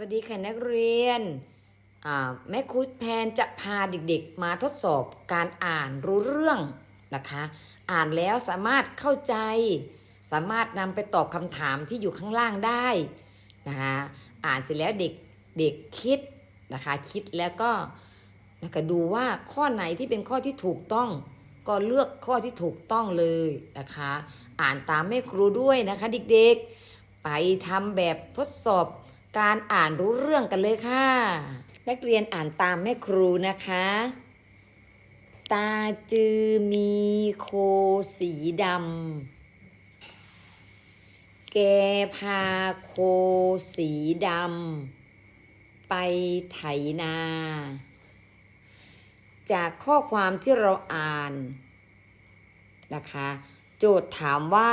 สวัสดีค่ะนักเรียน แม่ครูแพนจะพาเด็กๆ มาทดสอบการอ่านรู้เรื่องนะคะ อ่านแล้วสามารถเข้าใจ สามารถนำไปตอบคำถามที่อยู่ข้างล่างได้นะคะอ่านเสร็จแล้วเด็กเด็กคิดนะคะคิดแล้วก็แล้วก็ดูว่าข้อไหนที่เป็นข้อที่ถูกต้อง ก็เลือกข้อที่ถูกต้องเลยนะคะ อ่านตามแม่ครูด้วยนะคะ เด็กๆ ไปทำแบบทดสอบ การอ่านรู้เรื่องกันเลยค่ะ นักเรียนอ่านตามแม่ครูนะคะ ตาจือมีโคสีดำ แกพาโคสีดำ ไปไถนา จากข้อความที่เราอ่านนะคะ โจทย์ถามว่า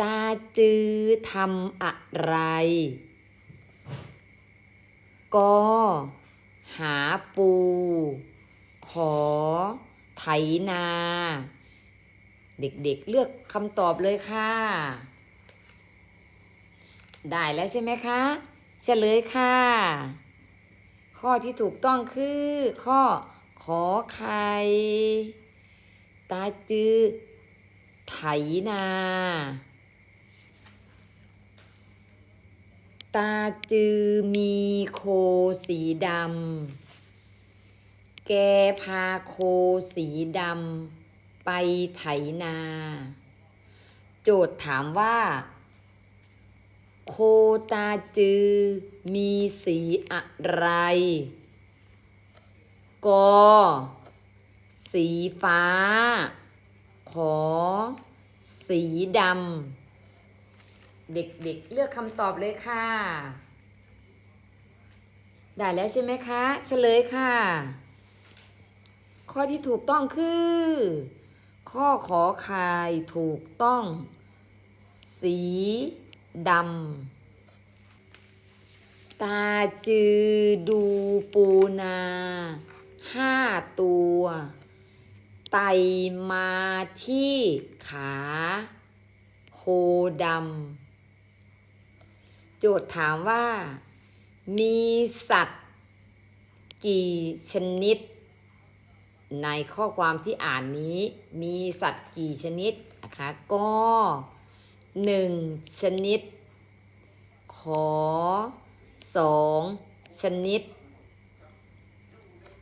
ตาจือทำอะไร กอหาปู ขอ ไถนา เด็กๆเลือกคำตอบเลยค่ะ ได้แล้วใช่ไหมคะเฉลยค่ะ ข้อที่ถูกต้องคือ ข้อขอไข่ตาจือไถนา ตาจือมีโคสีดำ แกพาโคสีดำไปไถนา โจทย์ถามว่า โคตาจือมีสีอะไร กอ สีฟ้า ขอ สีดำ เด็กๆเลือกคำตอบเลยค่ะ ได้แล้วใช่ไหมคะเฉลยค่ะ ข้อที่ถูกต้องคือ ข้อขอไข่ถูกต้อง สีดำตาจือดูปูนาห้าตัว ไตมาที่ขา โคดำ โจทย์ถามว่า มีสัตว์ กี่ชนิด ในข้อความที่อ่านนี้ มีสัตว์กี่ชนิดนะคะก็หนึ่งชนิด ขอสองชนิด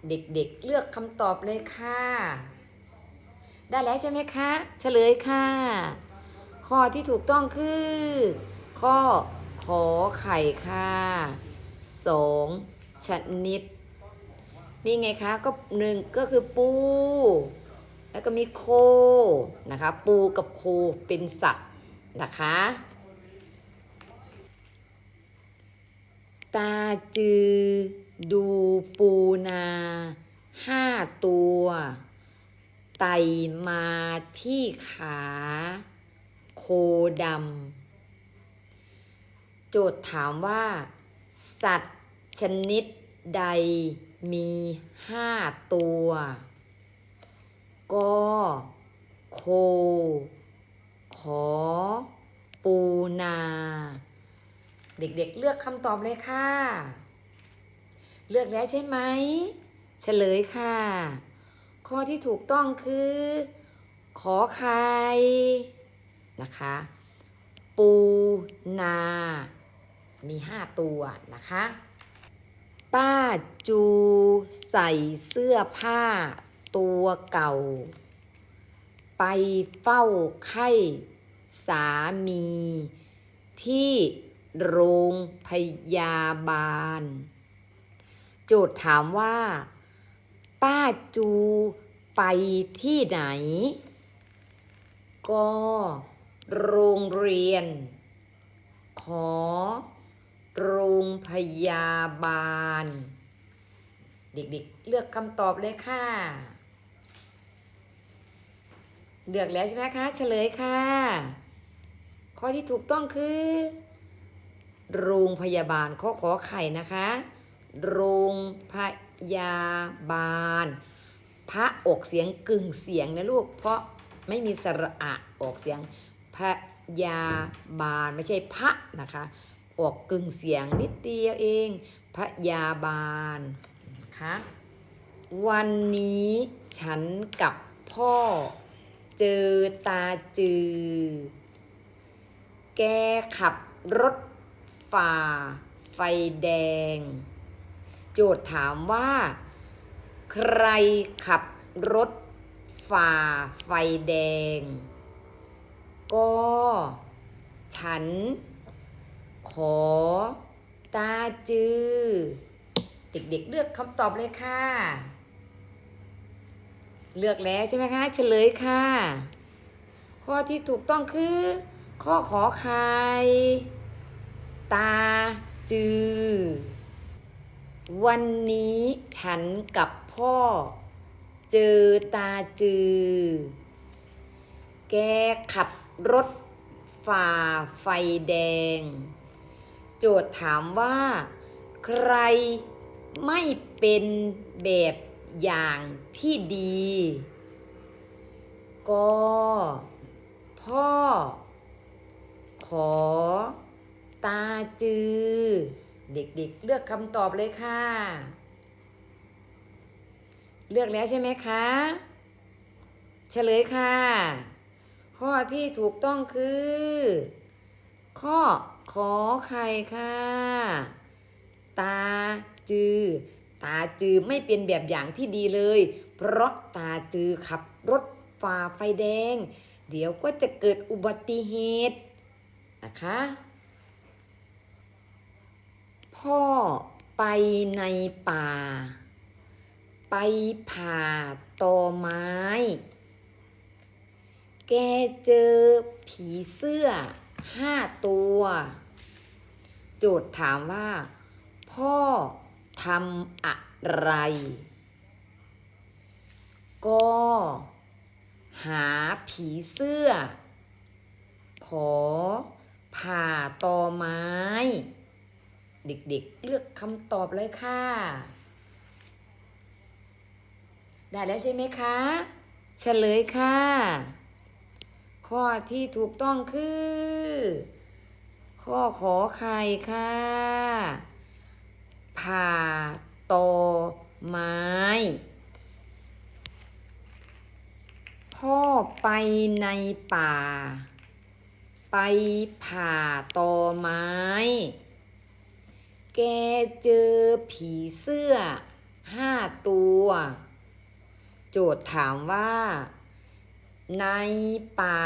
เด็กๆเลือกคำตอบเลยค่ะ ได้แล้วใช่ไหมคะ เฉลยค่ะ ข้อที่ถูกต้องคือ ข้อ ขอไข่ค่ะสองชนิด นี่ไงคะก็หนึ่งก็คือปู แล้วก็มีโคนะคะ ปูกับโคเป็นสัตว์นะคะ ตาจือ ดูปูนาห้าตัว ไตมาที่ขา โคดำ จทย์ถามว่า สัตว์ชนิดใดมีห้าตัวก็โค ขอ ปูนา เด็กๆเลือกคำตอบเลยค่ะ เลือกแล้วใช่ไหม เฉลยค่ะ ข้อที่ถูกต้องคือ ขอไข่นะคะ ปูนา มีห้าตัวนะคะ ป้าจูใส่เสื้อผ้าตัวเก่า ไปเฝ้าไข้สามี ที่โรงพยาบาล โจทย์ถามว่า ป้าจูไปที่ไหน ก็ โรงเรียน ขอ โรงพยาบาล เด็กๆเลือกคำตอบเลยค่ะ เลือกแล้วใช่ไหมคะ เฉลยค่ะ ข้อที่ถูกต้องคือ โรงพยาบาลข้อขอไข่นะคะ โรงพยาบาล พระออกเสียงกึ่งเสียงนะลูก เพราะไม่มีสระอะออกเสียงพยาบาลไม่ใช่พระนะคะ ออกกึ่งเสียงนิดเดียวเอง พยาบาลคะวันนี้ฉันกับพ่อเจอตาจือ แกขับรถฝ่า ไฟแดง โจทย์ถามว่า ใครขับรถฝ่า ไฟแดง ก็ ฉัน ขอ ตาจือ เด็กๆเลือกคำตอบเลยค่ะ เลือกแล้วใช่ไหมคะ เฉลยค่ะ ข้อที่ถูกต้องคือ ข้อขอไข่ตาจือ วันนี้ฉันกับพ่อ เจอตาจือ แกขับรถฝ่าไฟแดง โจทย์ถามว่า ใครไม่เป็นแบบอย่างที่ดี ก็ พ่อ ขอ ตาจือ เด็กๆเลือกคำตอบเลยค่ะ เลือกแล้วใช่ไหมคะเฉลยค่ะ ข้อที่ถูกต้องคือ ข้อ ขอไข่ค่ะ ตาจือ ตาจือไม่เป็นแบบอย่างที่ดีเลย เพราะตาจือขับรถฝ่าไฟแดง เดี๋ยวก็จะเกิดอุบัติเหตุนะคะ พ่อไปในป่า ไปผ่าตอไม้ แกเจอผีเสื้อ ห้าตัว โจทย์ถามว่า พ่อทำอะไร ก็ หาผีเสื้อ ขอ ผ่าตอไม้ เด็กๆเลือกคำตอบเลยค่ะ ได้แล้วใช่ไหมคะ เฉลยค่ะ ข้อที่ถูกต้องคือ ข้อขอไข่ค่ะผ่าตอไม้ พ่อไปในป่า ไปผ่าตอไม้ แกเจอผีเสื้อห้าตัว โจทย์ถามว่า ในป่า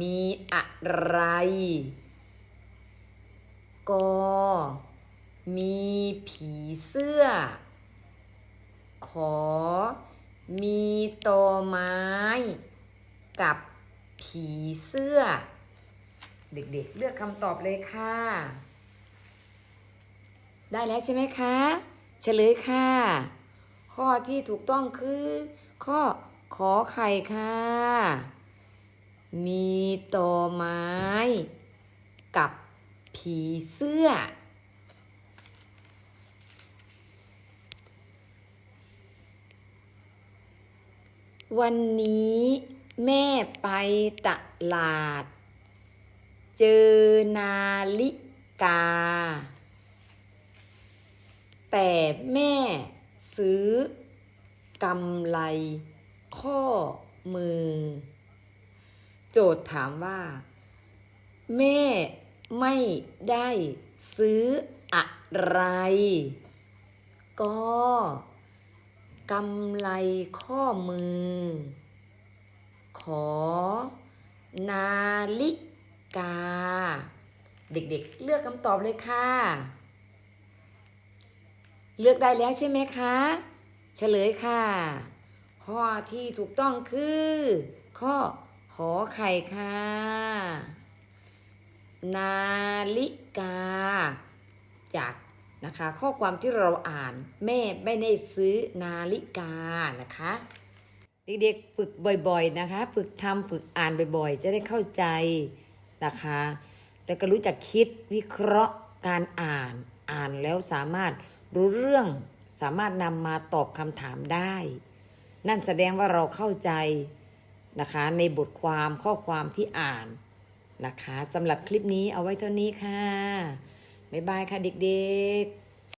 มีอะไรก็มีผีเสื้อ ขอ มีตอไม้ กับผีเสื้อ เด็กๆเลือกคำตอบเลยค่ะ ได้แล้วใช่ไหมคะ เฉลยค่ะ ข้อที่ถูกต้องคือข้อ ขอไข่ค่ะ มีตอไม้ กับผีเสื้อ วันนี้แม่ไปตลาด เจอนาฬิกา แต่แม่ซื้อกำไล ข้อมือ โจทย์ถามว่า แม่ไม่ได้ซื้ออะไร ก็กำไลข้อมือ ขอ นาฬิกา เด็กๆเลือกคำตอบเลยค่ะ เลือกได้แล้วใช่ไหมคะ เฉลยค่ะ ข้อที่ถูกต้องคือ ข้อขอไข่ค่ะ นาฬิกา จากนะคะ ข้อความที่เราอ่านแม่ไม่ได้ซื้อนาฬิกานะคะเด็กๆฝึกบ่อยๆนะคะ ฝึกทำฝึกอ่านบ่อยๆ จะได้เข้าใจนะคะ แล้วก็รู้จักคิดวิเคราะห์การอ่าน อ่านแล้วสามารถรู้เรื่อง สามารถนำมาตอบคำถามได้ นั่นแสดงว่าเราเข้าใจนะคะในบทความข้อความที่อ่านนะคะสำหรับคลิปนี้เอาไว้เท่านี้ค่ะ บ๊ายบายค่ะเด็กๆ